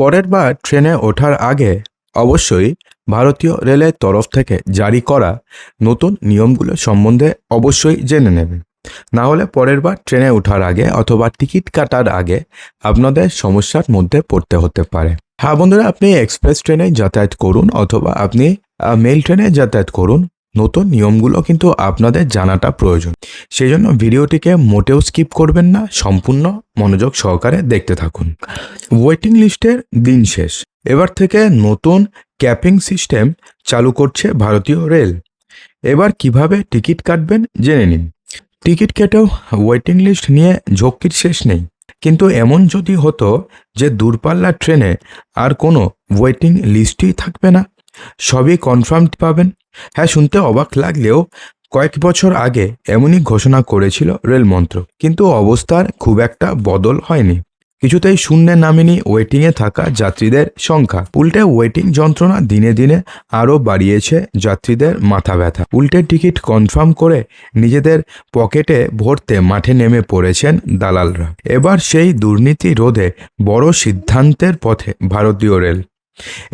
পরের বার ট্রেনে ওঠার আগে অবশ্যই ভারতীয় রেলের তরফ থেকে জারি করা নতুন নিয়মগুলো সম্বন্ধে অবশ্যই জেনে নেবেন। না হলে পরের বার ট্রেনে ওঠার আগে অথবা টিকিট কাটার আগে আপনাদের সমস্যার মধ্যে পড়তে হতে পারে। হ্যাঁ বন্ধুরা, আপনি এক্সপ্রেস ট্রেনে যাতায়াত করুন অথবা আপনি মেল ট্রেনে যাতায়াত করুন। নতুন নিয়মগুলো কিন্তু আপনাদের জানাটা প্রয়োজন। সেই জন্য ভিডিওটিকে মোটেও স্কিপ করবেন না, সম্পূর্ণ মনোযোগ সহকারে দেখতে থাকুন। ওয়েটিং লিস্টের দিন শেষ। এবার থেকে নতুন ক্যাপিং সিস্টেম চালু করছে ভারতীয় রেল। এবার কীভাবে টিকিট কাটবেন জেনে নিন। টিকিট কেটেও ওয়েটিং লিস্ট নিয়ে ঝক্কির শেষ নেই। কিন্তু এমন যদি হতো যে দূরপাল্লার ট্রেনে আর কোনো ওয়েটিং লিস্টই থাকবে না, সবই কনফার্ম পাবেন হ্যাঁ শুনতে অবাক লাগলেও কয়েক বছর আগে এমনই ঘোষণা করেছিল রেল মন্ত্রক কিন্তু অবস্থার খুব একটা বদল হয়নি। কিছুতেই শূন্যে নামেনি ওয়েটিংয়ে থাকা যাত্রীদের সংখ্যা। উল্টে ওয়েটিং যন্ত্রণা দিনে দিনে আরও বাড়িয়েছে যাত্রীদের মাথা ব্যথা। উল্টে টিকিট কনফার্ম করে নিজেদের পকেটে ভরতে মাঠে নেমে পড়েছেন দালালরা। এবার সেই দুর্নীতি রোধে বড় সিদ্ধান্তের পথে ভারতীয় রেল।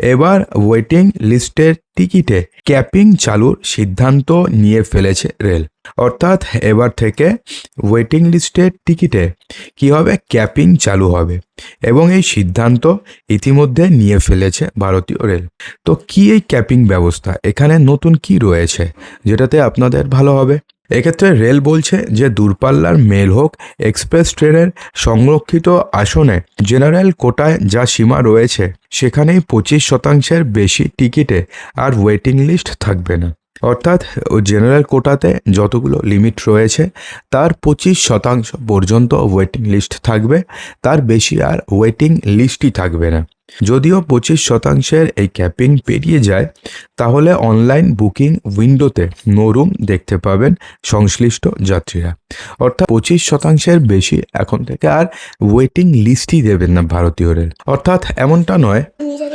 এবার ওয়েটিং লিস্টের টিকিটে ক্যাপিং চালুর সিদ্ধান্ত নিয়ে ফেলেছে রেল অর্থাৎ এবার থেকে ওয়েটিং লিস্টের টিকিটে কি হবে ক্যাপিং চালু হবে এবং এই সিদ্ধান্ত ইতিমধ্যে নিয়ে ফেলেছে ভারতীয় রেল তো কি এই ক্যাপিং ব্যবস্থা? এখানে নতুন কি রয়েছে? যেটাতে আপনাদের ভালো হবে? এক্ষেত্রে রেল বলছে যে দূরপাল্লার মেল হোক এক্সপ্রেস ট্রেনের সংরক্ষিত আসনে জেনারেল কোটায় যা সীমা রয়েছে, সেখানেই পঁচিশ শতাংশের বেশি টিকিটে আর ওয়েটিং লিস্ট থাকবে না। অর্থাৎ জেনারেল কোটাতে যতগুলো লিমিট রয়েছে, তার পঁচিশ শতাংশ পর্যন্ত ওয়েটিং লিস্ট থাকবে, তার বেশি আর ওয়েটিং লিস্টই থাকবে না। যদিও পঁচিশ শতাংশের এই ক্যাপিং পেরিয়ে যায়, তাহলে অনলাইন বুকিং উইন্ডোতে নো রুম দেখতে পাবেন সংশ্লিষ্ট যাত্রীরা। অর্থাৎ পঁচিশ শতাংশের বেশি এখন থেকে আর ওয়েটিং লিস্টই দেবেন না ভারতীয় রেল অর্থাৎ এমনটা নয়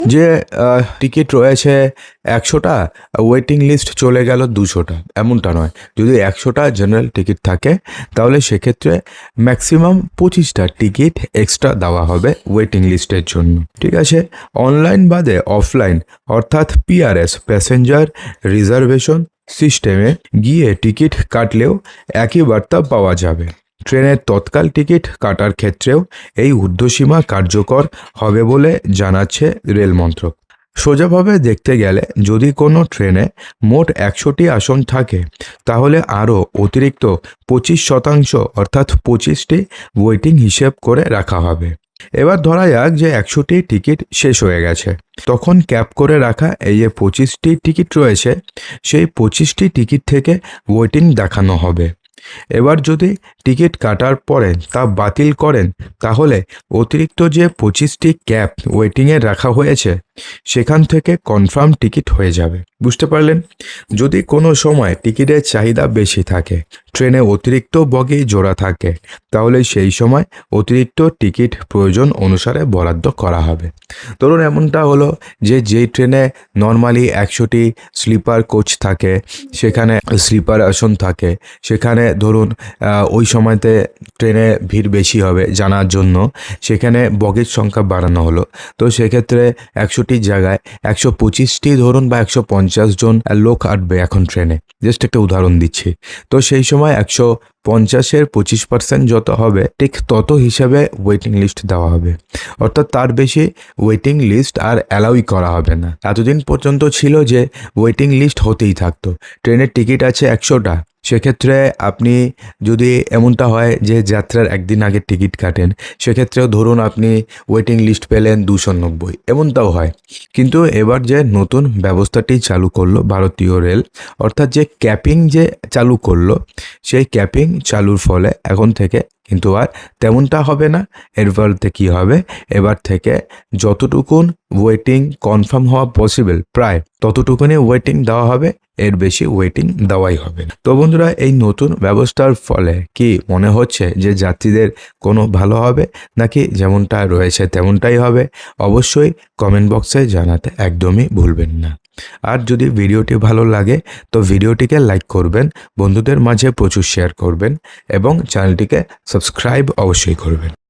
যে টিকিট রয়েছে একশোটা ওয়েটিং লিস্ট চলে গেল দুশোটা। এমনটা নয়। যদি একশোটা জেনারেল টিকিট থাকে, তাহলে সেক্ষেত্রে ম্যাক্সিমাম পঁচিশটা টিকিট এক্সট্রা দেওয়া হবে ওয়েটিং লিস্টের জন্য। ঠিক আছে? অনলাইন বাদে অফলাইন, অর্থাৎ পিআরএস প্যাসেঞ্জার রিজার্ভেশন সিস্টেমে গিয়ে টিকিট কাটলেও একই বার্তা পাওয়া যাবে। ট্রেনের তৎকাল টিকিট কাটার ক্ষেত্রেও এই ঊর্ধ্বসীমা কার্যকর হবে বলে জানাচ্ছে রেল মন্ত্রক। সোজাভাবে দেখতে গেলে যদি কোনো ট্রেনে মোট একশোটি আসন থাকে, তাহলে আরও অতিরিক্ত পঁচিশ শতাংশ, অর্থাৎ পঁচিশটি ওয়েটিং হিসেব করে রাখা হবে। এবার ধরা যাক যে একশোটি টিকিট শেষ হয়ে গেছে। তখন ক্যাপ করে রাখা এই যে পঁচিশটি টিকিট রয়েছে, সেই পঁচিশটি টিকিট থেকে ওয়েটিং দেখানো হবে। এবার যদি টিকিট কাটার পরে তা বাতিল করেন, তাহলে অতিরিক্ত যে পঁচিশটি ক্যাপ ওয়েটিংয়ে রাখা হয়েছে, সেখান থেকে কনফার্ম টিকিট হয়ে যাবে। বুঝতে পারলেন? যদি কোনো সময় টিকিটের চাহিদা বেশি থাকে, ট্রেনে অতিরিক্ত বগি জোড়া থাকে, তাহলে সেই সময় অতিরিক্ত টিকিট প্রয়োজন অনুসারে বরাদ্দ করা হবে। ধরুন এমনটা হলো যে যেই ট্রেনে নর্মালি একশোটি স্লিপার কোচ থাকে, সেখানে স্লিপার আসন থাকে, সেখানে ধরুন ওই সময়তে ট্রেনে ভিড় বেশি হবে জানার জন্য, সেখানে বগির সংখ্যা বাড়ানো হলো। তো সেক্ষেত্রে একশোটি জায়গায় একশো পঁচিশটি ধরুন বা একশো পঞ্চাশ পঞ্চাশ জন লোক আটবে এখন ট্রেনে। জাস্ট একটা উদাহরণ দিচ্ছি। তো সেই সময় একশো পঞ্চাশের পঁচিশ পার্সেন্ট যত হবে, ঠিক তত হিসাবে ওয়েটিং লিস্ট দেওয়া হবে। অর্থাৎ তার বেশি ওয়েটিং লিস্ট আর অ্যালাউই করা হবে না। এতদিন পর্যন্ত ছিল যে ওয়েটিং লিস্ট হতেই থাকতো। ট্রেনের টিকিট আছে একশোটা। সেক্ষেত্রে আপনি যদি এমনটা হয় যে যাত্রার একদিন আগে টিকিট কাটেন, সেক্ষেত্রেও ধরুন আপনি ওয়েটিং লিস্ট পেলেন দুশো নব্বই, এমনটাও হয়। কিন্তু এবার যে নতুন ব্যবস্থাটি চালু করল ভারতীয় রেল, অর্থাৎ যে ক্যাপিং যে চালু করল, সেই ক্যাপিং চালুর ফলে এখন থেকে কিন্তু আর তেমনটা হবে না। এর ফলতে কী হবে? এবার থেকে যতটুকুন ওয়েটিং কনফার্ম হওয়া পসিবল প্রায় ততটুকুনি ওয়েটিং দেওয়া হবে। এর বেশি ওয়েটিং দেওয়াই হবে না। তো বন্ধুরা, এই নতুন ব্যবস্থার ফলে কি মনে হচ্ছে যে যাত্রীদের কোনো ভালো হবে? নাকি যেমনটা রয়েছে তেমনটাই হবে? অবশ্যই কমেন্ট বক্সে জানাতে একদমই ভুলবেন না। আর যদি ভিডিওটি ভালো লাগে, তো ভিডিওটিকে লাইক করবেন, বন্ধুদের মাঝে প্রচুর শেয়ার করবেন এবং চ্যানেলটিকে সাবস্ক্রাইব অবশ্যই করবেন।